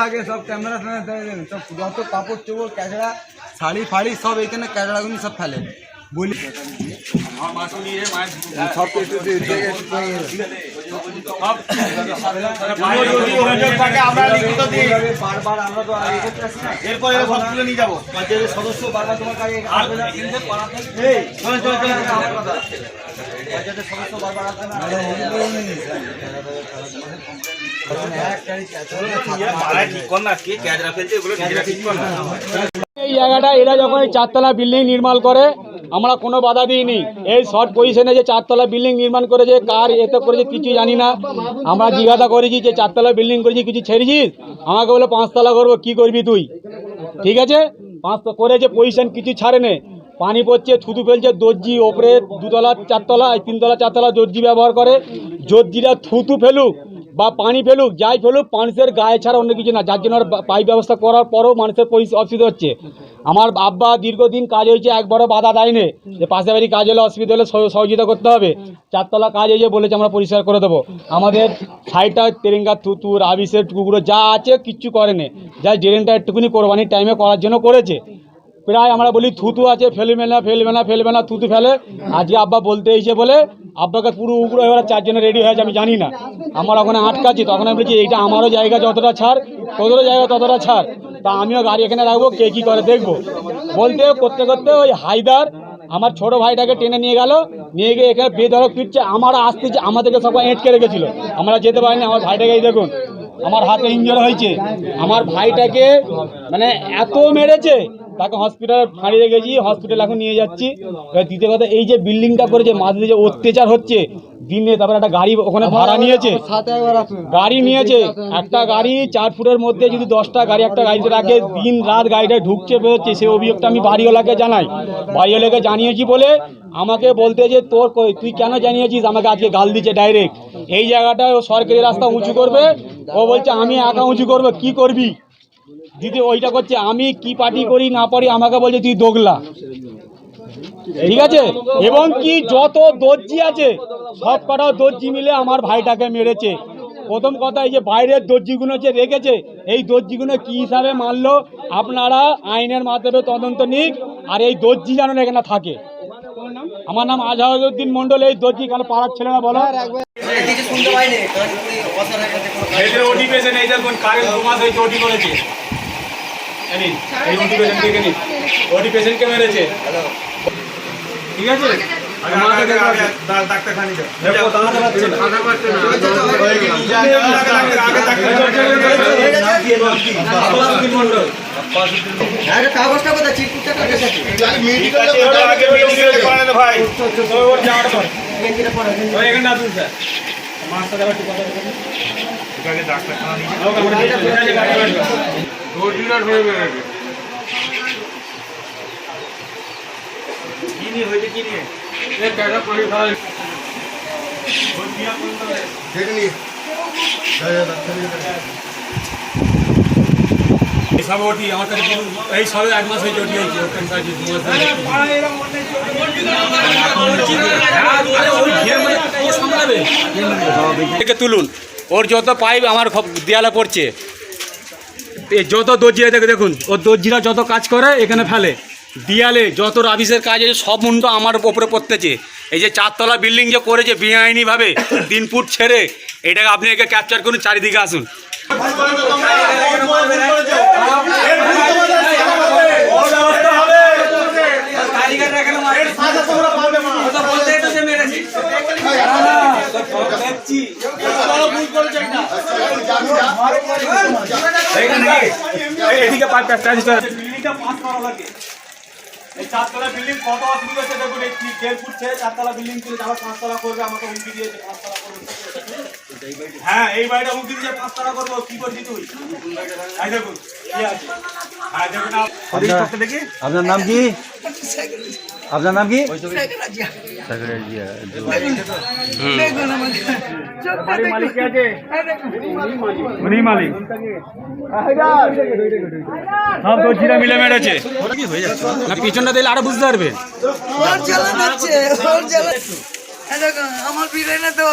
থাকে সব ক্যামেরা সব যত কাপড় চোপড় ক্যাচড়া শাড়ি ফাড়ি সব এখানে ক্যাচড়াগুলি সব ফেলে বলি বারবার আমরা তো। এরপরে সব তুলে নিয়ে যাব সদস্য বারবার তোমার কাছে। এই, চলো, চলো, চলো, চলো। পঞ্চায়েতের সদস্য বারবার আসবে না। এক গাড়ি ক্যাচড়া ঠিক কর না কে ক্যাজরা ফেলছে এগুলো নিজেরা ঠিক কর না। এই জায়গাটা এরা যখন এই চারতলা বিল্ডিং নির্মাণ করে আমরা কোনো বাধা দিইনি। এই শর্ট পজিশনে যে চারতলা বিল্ডিং নির্মাণ করেছে কার এতে করেছে কিছু জানি না। আমরা জিজ্ঞাসা করেছি যে চারতলা বিল্ডিং করেছি কিছু ছেড়েছিস? আমাকে বলে পাঁচতলা করব কি করবি তুই? ঠিক আছে? পাঁচটা করেছে পজিশন কিছু ছাড়ে নে পানি পড়ছে, থুতু ফেলছে, দর্জি ওপরে দুতলা, চারতলা তিনতলা, চারতলা দর্জি ব্যবহার করে। দর্জিরা থুতু ফেলুক বা পানি ফেলুক, যাই ফেলুক, মানুষের গায়ে ছাড়া অন্য কিছু না। যার জন্য পাইপ ব্যবস্থা করার পরও মানুষের অসুবিধা হচ্ছে। আমার আব্বা দীর্ঘদিন কাজ হয়েছে, একবারও বাধা দেয়নি। যে পাশে বাড়ি কাজ হলে অসুবিধা হলে সহ- সহযোগিতা করতে হবে। চারতলা কাজ হয়েছে বলেছে আমরা পরিষ্কার করে দেবো। আমাদের সাইডটা তেরেঙ্গা থুতু রাবিসের টুকরো যা আছে, কিচ্ছু করেনি। যা ড্রেনটা একটুকুনি কোরবানির টাইমে করার জন্য করেছে। প্রায় আমরা বলি থুতু আছে ফেলবে না ফেলবে না ফেলবে না থুতু ফেলে। আজকে আব্বা বলতে এসে বলে, আব্বাকে পুরো উগ্র এবার চারজনে রেডি হয়েছে, আমি জানি না। আমার ওখানে আটকাচ্ছি, তখন আমি বলছি, এইটা আমারও জায়গা যতটা ছাড়, তোদেরও জায়গা ততটা ছাড়। তা আমিও গাড়ি এখানে রাখব, কে কী করে দেখব? বলতে, করতে করতে ওই হায়দার আমার ছোট ভাইটাকে টেনে নিয়ে গেল, নিয়ে গিয়ে এখানে বেধরক পিটছে আমার আসতে আমাদেরকে সবাই এঁটকে রেখেছিল। আমরা যেতে পারিনি, আমার ভাইটাকে এই দেখুন, আমার হাতে ইঞ্জুরি হয়েছে। আমার ভাইটাকে মানে এত মেরেছে তাকে হসপিটালে ফাঁড়ি রেখেছি হসপিটাল এখন নিয়ে যাচ্ছি। এবার দ্বিতীয় কথা এই যে বিল্ডিংটা করেছে মাঝে যে অত্যাচার হচ্ছে দিনে তারপরে একটা গাড়ি ওখানে ভাড়া নিয়েছে। একবার আসুন। গাড়ি নিয়েছে একটা গাড়ি চার ফুটের মধ্যে যদি দশটা গাড়ি একটা গাড়িতে রাখে দিন রাত গাড়িটা ঢুকছে বেরোচ্ছে সেই অভিযোগটা আমি বাড়িওয়ালাকে জানাই। বাড়িওয়ালাকে জানিয়েছি বলে আমাকে বলতে যে তোর তুই কেন জানিয়েছিস? আমাকে আজকে গাল দিচ্ছে ডাইরেক্ট এই জায়গাটা ও সরকারি রাস্তা উঁচু করবে। ও বলছে আমি একা উঁচু করব কি করবি? দিদি, ওইটা করছে, আমি কি পার্টি করি, না পারি, আমাকে বলছে, তুই দোগলা। ঠিক আছে? এবং কি যত দর্জি আছে, সব কটাও দর্জি মিলে আমার ভাইটাকে মেরেছে। প্রথম কথা এই যে বাইরের দর্জিগুলো যে রেখেছে, এই দর্জিগুলো কি হিসাবে মারলো? আপনারা আইনের মাধ্যমে তদন্ত নিক আর এই দর্জি যেন এখানে থাকে। আমার নাম আজহারুদ্দিন মন্ডল এই দর্জি কেন পাড়ার বলো? ওটি পেশেন্টকে মেরেছে। ঠিক আছে? মন্ডল কাগজটা কোথায়? চিটকুটটা কাকে আছে? ভাই। ওর যাওয়ার পর। এখানে আসুন স্যার। মার আবার একটু কথা বলুন। ওকে ডাক্তারখানা নিয়ে কি নিয়ে হয়েছে কি নিয়ে? এক মাস তুলুন। ওর যত পাইপ আমার দেয়ালে পড়ছে। যত দর্জিরা দেখে দেখুন, ওর দর্জিরা যত কাজ করে, এখানে ফেলে। দিয়ালে যত রাবিসের কাজ আছে সব মুন্ড আমার ওপরে পড়তেছে। এই যে চারতলা বিল্ডিং যে করেছে বেআইনিভাবে তিন ফুট ছেড়ে এটাকে আপনি একে ক্যাপচার করুন চারিদিকে আসুন। এদিকে পাঁচ পাঁচ বিল্ডিংটা পাঁচ করা লাগে। এই চারতলা বিল্ডিং কত অসুবিধা হচ্ছে দেখুন, এই দেড় ফুট ছেড়ে চারতলা বিল্ডিং তুলে তারা পাঁচতলা করবে, আমাকে হুমকি দিয়েছে হ্যাঁ এই বাড়িটা দিয়েছে পাঁচতলা করব কি তুই? দেখুন কি আছে? দেখুন আপ- দেখি? আপনার নাম কি? আপনার নাম কি? উনি মালিক সব দর্জিরা মিলে মেরেছে। না পিছনটা দিলে আরও বুঝতে পারবে। হ্যাঁ, দেখুন আমার বিরেনা তো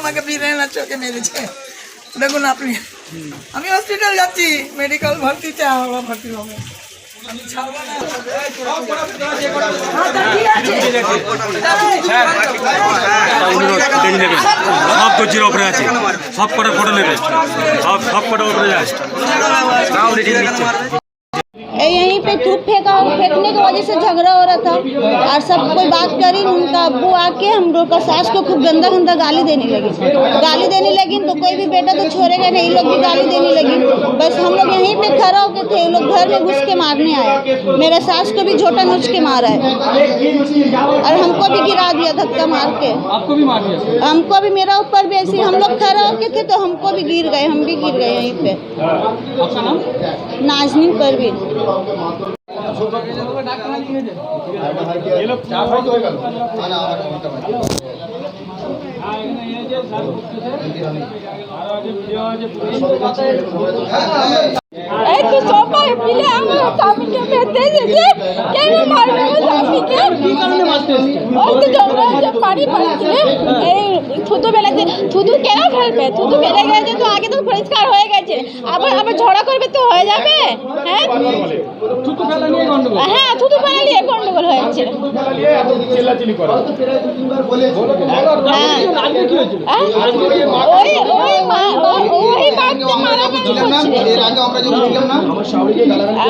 আমাকে বিরেনার চোখে মেরেছে। দেখুন আপনি আমি হসপিটাল যাচ্ছি মেডিকেল ভর্তি চা ভর্তি হবে। হ্যাঁ, সব কচির ওপরে আছে। সব কটা ফটো নেবে। সব সব কটা ওপরে হ্যাঁ, এই पे थूक फेंका फेंकने की वजह से झगड़ा हो रहा था और सब कोई बात करी उनका अब्बू आके हम लोग का सास को खूब गंदा गंदा गाली देने लगी। गाली देने लगी तो कोई भी बेटा तो छोड़ेगा नहीं लोग भी गाली देने लगी। बस हम लोग यहीं पे खड़ा होके थे लोग घर में घुस के मारने आए। मेरे सास को भी झोटा नोच के मारा है। और हमको भी गिरा दिया धक्का मार के। आपको भी मार दिया? हमको भी मेरा ऊपर भी ऐसे हम लोग खड़ा होके थे तो हमको भी गिर गए हम भी गिर गए यहीं पे। नाजनीन परवीन। এই তো সবাই মিলে আমার স্বামীকে থুতু বেলাতে থুতু কেন ফেলবে? থুতু ফেলে গেছে তো আগে তো পরিষ্কার হয়ে গেছে। আবার আবার ঝগড়া করবে তো হয়ে যাবে? হ্যাঁ? হ্যাঁ থুতু ফেলা নিয়ে গন্ডগোল হয়েছে। করে হ্যাঁ? ওই ওই ওই- বাচ্চা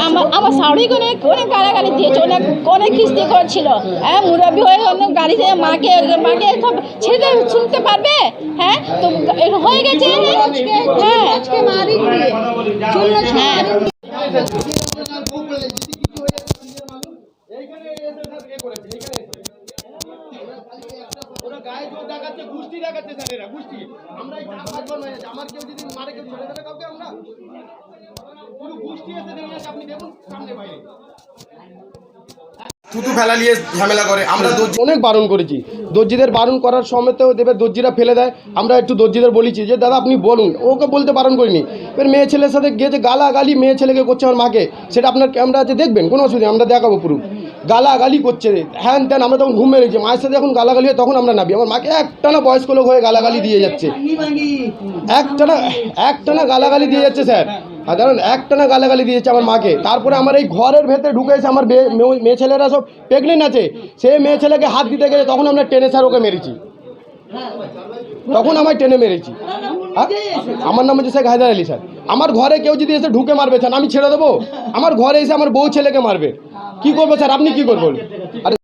আমার আমার শাড়িকে অনেক গালাগালি দিয়েছে অনেক অনেক কিস্তি করছিল? হ্যাঁ মুরব্বী হয়ে অনেক গাড়ি দিয়ে মাকে মাকে সব ছেড়ে শুনতে পারবে হ্যাঁ তো এ- হয়ে গেছে হ্যাঁ হ্যাঁ গায়ে জোর দেখাচ্ছে গোষ্ঠী দেখাচ্ছে স্যার এরা গোষ্ঠী আমরা এই চার পাঁচবার হয়ে যাচ্ছে আমার কেউ যদি মারে কেউ ছেড়ে দেবে কাউকে আমরা পুরো গোষ্ঠী এসে দেখে যাচ্ছে আপনি দেখুন সামনে বাইরে থুতু ফেলা নিয়ে ঝামেলা করে। আমরা অনেক বারণ করেছি। দর্জিদের বারণ করার সমেতেও দেবে দর্জিরা ফেলে দেয়। আমরা একটু দর্জিদের বলেছি যে দাদা আপনি বলুন। ওকে বলতে বারণ করিনি। এবার মেয়ে ছেলের সাথে গিয়েছে গালাগালি মেয়ে ছেলেকে করছে আমার মাকে সেটা আপনার ক্যামেরা আছে দেখবেন? কোনো অসুবিধা নেই, আমরা দেখাবো পুরো। গালাগালি করছে। হ্যান ত্যান আমরা তখন ঘুম মেরেছি। মায়ের সাথে যখন গালাগালি হয় তখন আমরা নাবি আমার মাকে একটানা বয়স্ক লোক হয়ে গালাগালি দিয়ে যাচ্ছে। একটানা একটানা গালাগালি দিয়ে যাচ্ছে স্যার। আর কারণ একটানা গালাগালি দিয়েছে আমার মাকে, তারপরে আমার এই ঘরের ভেতরে ঢুকেছে আমার মেয়ে- ছেলেরা সব প্রেগনেন্ট আছে, সে মেয়ে ছেলেকে হাত দিতে গেছে, তখন আমরা টেনে স্যার ওকে মেরেছি। তখন আমায় টেনে মেরেছি? আমার নাম হচ্ছে শেখ হায়দার আলী স্যার। আমার ঘরে কেউ যদি এসে ঢুকে মারবে স্যার, আমি ছেড়ে দেবো? আমার ঘরে এসে আমার বউ ছেলেকে মারবে। কি করব স্যার? আপনি কি করবেন? আরে